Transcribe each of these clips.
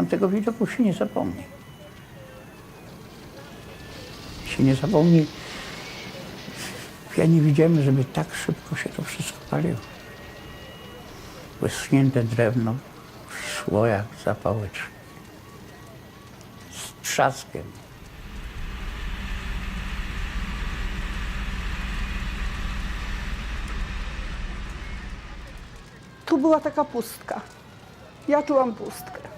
Tamtego widoku się nie zapomni. Się nie zapomni. Ja nie widziałem, żeby tak szybko się to wszystko paliło. Wyschnięte drewno szło jak zapałeczki. Z trzaskiem. Tu była taka pustka. Ja czułam pustkę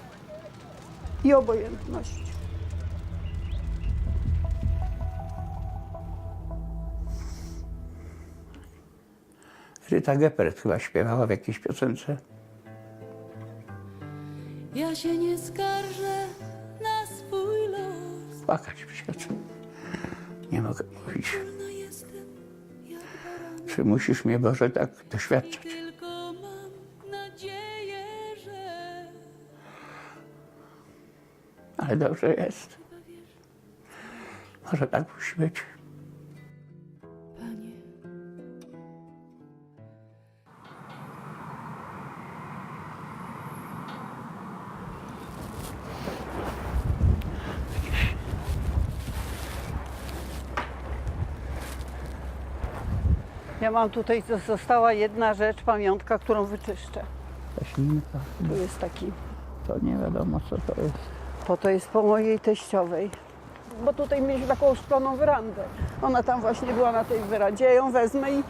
i obojętność. Ryta Geppert chyba śpiewała w jakiejś piosence. Ja się nie skarżę na swój los. Płakać przyjaciół. Nie mogę mówić. No Czy musisz mnie, Boże, tak doświadczać? tylko mam nadzieję, Ale dobrze jest. Może tak musi być. Ja mam tutaj, została jedna rzecz, pamiątka, którą wyczyszczę. Ta ślinka, Tu jest taki, to nie wiadomo co to jest. Bo to jest po mojej teściowej. Bo tutaj mieliśmy taką szkloną werandę. Ona tam właśnie była na tej werandzie. Ja ją wezmę i,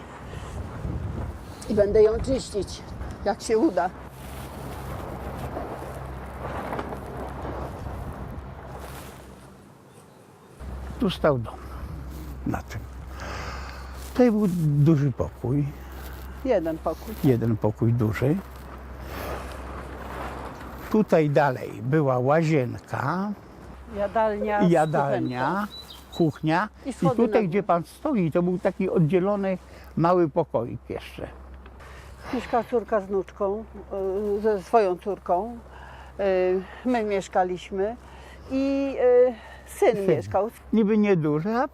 i będę ją czyścić, jak się uda. Tu stał dom. Na tym. Tutaj był duży pokój. Jeden pokój. Jeden pokój duży. Tutaj dalej była łazienka, Jadalnia. jadalnia, kuchnia. I I tutaj, gdzie pan stoi, to był taki oddzielony mały pokoik jeszcze. Mieszkała córka z wnuczką, y, ze swoją córką. Y, My mieszkaliśmy i y, syn Syn. mieszkał. Niby nieduże, a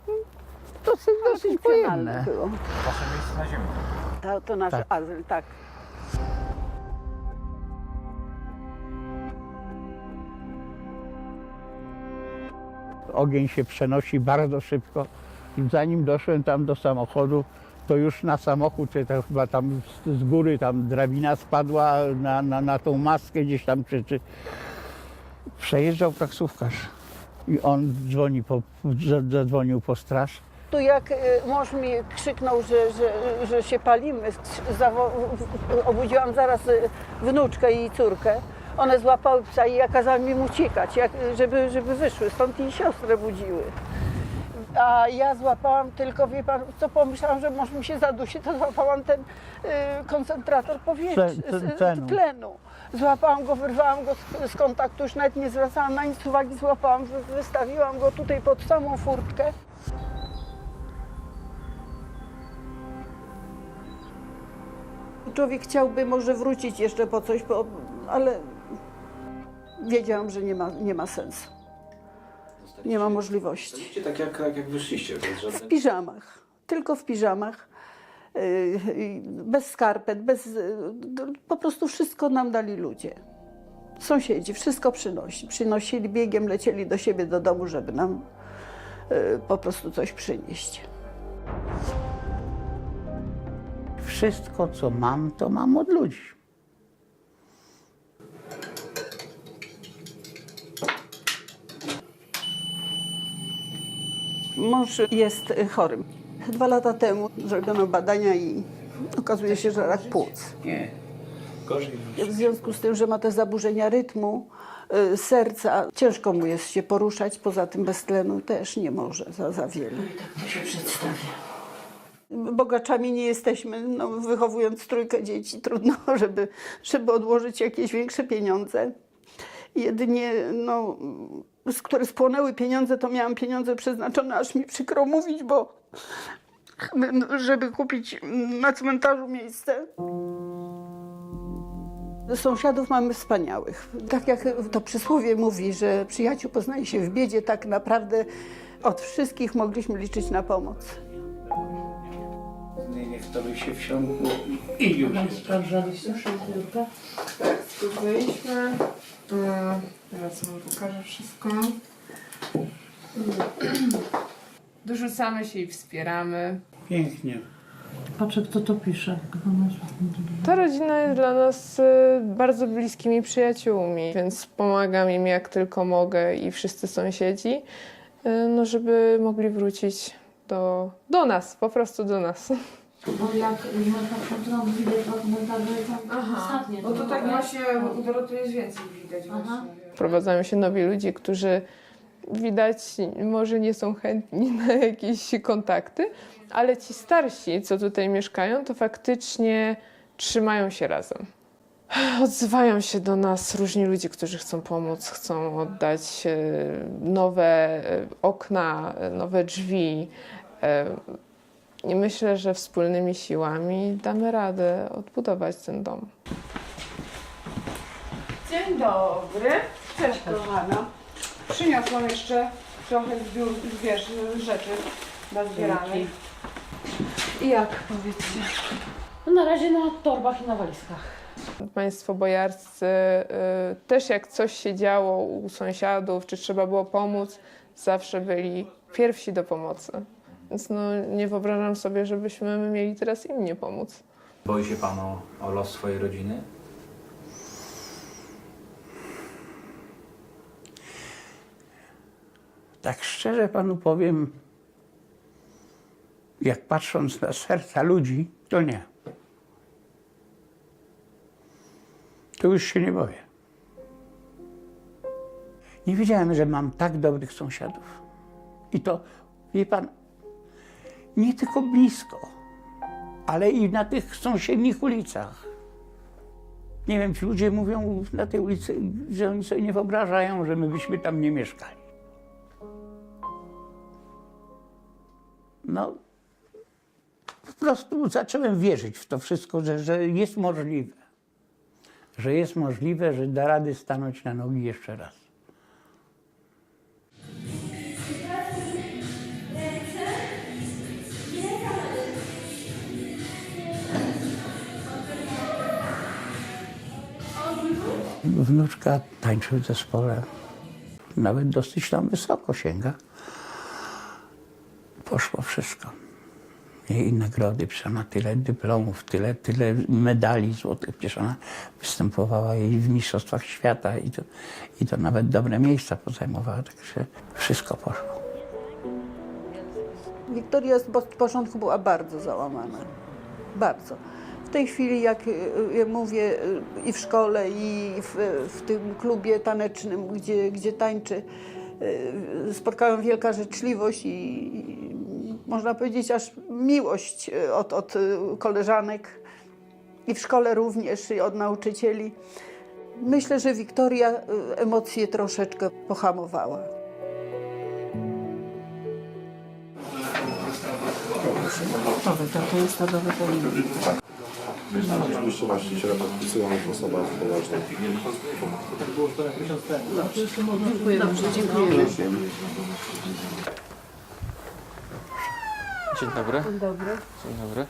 dosyć, dosyć pojemne. było. Wasze miejsce na ziemi. To, to nasz Tak. azyl, tak. Ogień się przenosi bardzo szybko. Zanim doszłem tam do samochodu, to już na samochód, czy to chyba tam z, z góry tam drabina spadła na, na, na tą maskę gdzieś tam, czy, czy przejeżdżał taksówkarz. I on dzwoni po, za- zadzwonił po straż. Tu jak y, mąż mi krzyknął, że, że, że się palimy, obudziłam zaraz y, wnuczkę i córkę. One złapały psa i ja kazałam im uciekać, jak, żeby, żeby wyszły. Stąd i siostrę budziły. A ja złapałam tylko, wie pan, co pomyślałam, że mąż mi się zadusi, to złapałam ten y, koncentrator powietrza, tlenu. tlenu. Złapałam go, wyrwałam go z, z kontaktu, już nawet nie zwracałam na nic uwagi, złapałam, wy- wystawiłam go tutaj pod samą furtkę. Człowiek chciałby może wrócić jeszcze po coś, bo, ale wiedziałam, że nie ma, nie ma sensu. Nie ma możliwości. Zostaliście tak jak, tak jak wyszliście, bez W żadnych... piżamach, tylko w piżamach, yy, yy, bez skarpet, bez, yy, po prostu wszystko nam dali ludzie. Sąsiedzi wszystko przynosi. Przynosili biegiem, lecieli do siebie do domu, żeby nam yy, po prostu coś przynieść. Wszystko, co mam, to mam od ludzi. Mąż jest y, chorym. Dwa lata temu zrobiono badania i okazuje się, że rak płuc. Nie. Gorzej W związku z tym, że ma te zaburzenia rytmu y, serca, ciężko mu jest się poruszać, poza tym bez tlenu też nie może za, za wiele. Bogaczami nie jesteśmy, no, wychowując trójkę dzieci, trudno, żeby, żeby odłożyć jakieś większe pieniądze. Jedynie, no, z które spłonęły pieniądze, to miałam pieniądze przeznaczone, aż mi przykro mówić, bo żeby kupić na cmentarzu miejsce, Sąsiadów mamy wspaniałych. Tak jak to przysłowie mówi, że przyjaciół poznaje się w biedzie, tak naprawdę od wszystkich mogliśmy liczyć na pomoc. Niech to by się wsiąkło i już. Sprawdzaliście szampiórka? Tak, spróbowaliśmy. Mm, Teraz wam pokażę wszystko. Dorzucamy się i wspieramy. Pięknie. Patrzę, kto to pisze. Ta rodzina jest dla nas y, bardzo bliskimi przyjaciółmi, więc pomagam im jak tylko mogę i wszyscy sąsiedzi, y, no żeby mogli wrócić do, do nas, po prostu do nas. Bo jak na przykład widać w komentarze tam ostatnie. bo to tak nie? właśnie u Doroty jest więcej widać Aha. właśnie. Wprowadzają się nowi ludzie, którzy widać może nie są chętni na jakieś kontakty, ale ci starsi, co tutaj mieszkają, to faktycznie trzymają się razem. Odzywają się do nas różni ludzie, którzy chcą pomóc, chcą oddać e, nowe e, okna, e, nowe drzwi. e, I myślę, że wspólnymi siłami damy radę odbudować ten dom. Dzień dobry. Cześć, kochana. Przyniosłam jeszcze trochę zbiór, wiesz, rzeczy nazbieranych. I jak, powiedzcie? No na razie na torbach i na walizkach. Państwo bojarscy y, też jak coś się działo u sąsiadów, czy trzeba było pomóc, zawsze byli pierwsi do pomocy. Więc no, nie wyobrażam sobie, żebyśmy my mieli teraz im nie pomóc. Boi się pan o, o los swojej rodziny? Tak szczerze panu powiem, jak patrząc na serca ludzi, to nie. To już się nie boję. Nie wiedziałem, że mam tak dobrych sąsiadów. I to, wie pan, nie tylko blisko, ale i na tych sąsiednich ulicach. Nie wiem, ci ludzie mówią na tej ulicy, że oni sobie nie wyobrażają, że my byśmy tam nie mieszkali. no po prostu zacząłem wierzyć w to wszystko, że, że jest możliwe. Że jest możliwe, że da rady stanąć na nogi jeszcze raz. Wnuczka tańczy w zespole. Nawet dosyć tam wysoko sięga poszło wszystko. Jej nagrody, przecież tyle dyplomów, tyle, tyle medali złotych, przecież ona występowała jej w Mistrzostwach Świata i to, i to nawet dobre miejsca pozajmowała, także wszystko poszło. Wiktoria z po- początku była bardzo załamana. Bardzo. W tej chwili, jak y, y, mówię, y, i w szkole, i w, w tym klubie tanecznym, gdzie, gdzie tańczy, y, spotkałam wielka życzliwość i, i można powiedzieć aż miłość y, od, od y, koleżanek i w szkole również, i od nauczycieli. Myślę, że Wiktoria y, emocje troszeczkę pohamowała. To jest stadowy powinien. Oczywiście właściciele podpisują jako osoba poważna. Dziękuję bardzo, dziękujemy. Dzień dobry. Dzień dobry. Dzień dobry.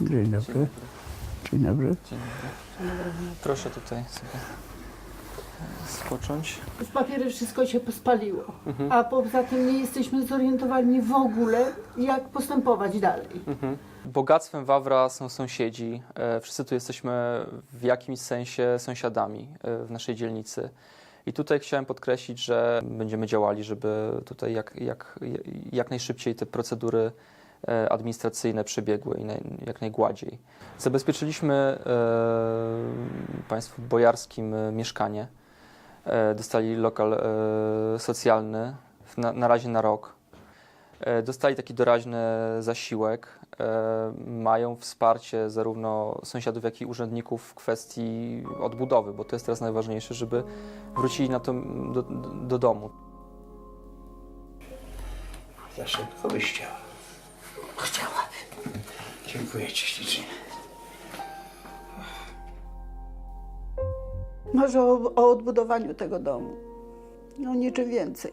Dzień dobry. Dzień dobry. Dzień dobry. Proszę tutaj sobie spocząć. Z papiery wszystko się pospaliło, a poza tym nie jesteśmy zorientowani w ogóle, jak postępować dalej. Bogactwem Wawra są sąsiedzi. E, Wszyscy tu jesteśmy w jakimś sensie sąsiadami e, w naszej dzielnicy. I tutaj chciałem podkreślić, że będziemy działali, żeby tutaj jak, jak, jak najszybciej te procedury e, administracyjne przebiegły i jak najgładziej. Zabezpieczyliśmy Państwu bojarskim mieszkanie. Dostali lokal socjalny na, razie na rok. Dostali taki doraźny zasiłek. E, Mają wsparcie zarówno sąsiadów, jak i urzędników w kwestii odbudowy, bo to jest teraz najważniejsze, żeby wrócili na to, do, do, do domu. Za szybko byś chciała. Chciałabym. Dziękuję ci ślicznie. Marzę o, o odbudowaniu tego domu. No niczym więcej.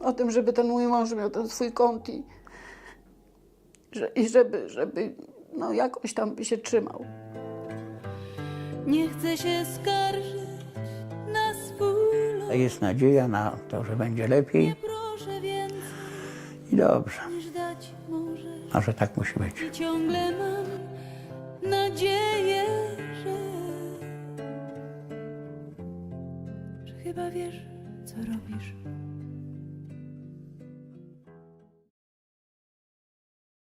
O tym, żeby ten mój mąż miał ten swój kąt i, że, i żeby, żeby no jakoś tam by się trzymał. Nie chcę się skarżyć jest nadzieja na to, że będzie lepiej Nie proszę więcej i dobrze. niż dać możesz. A że tak musi być. I ciągle mam nadzieję, że, że chyba wiesz, co robisz.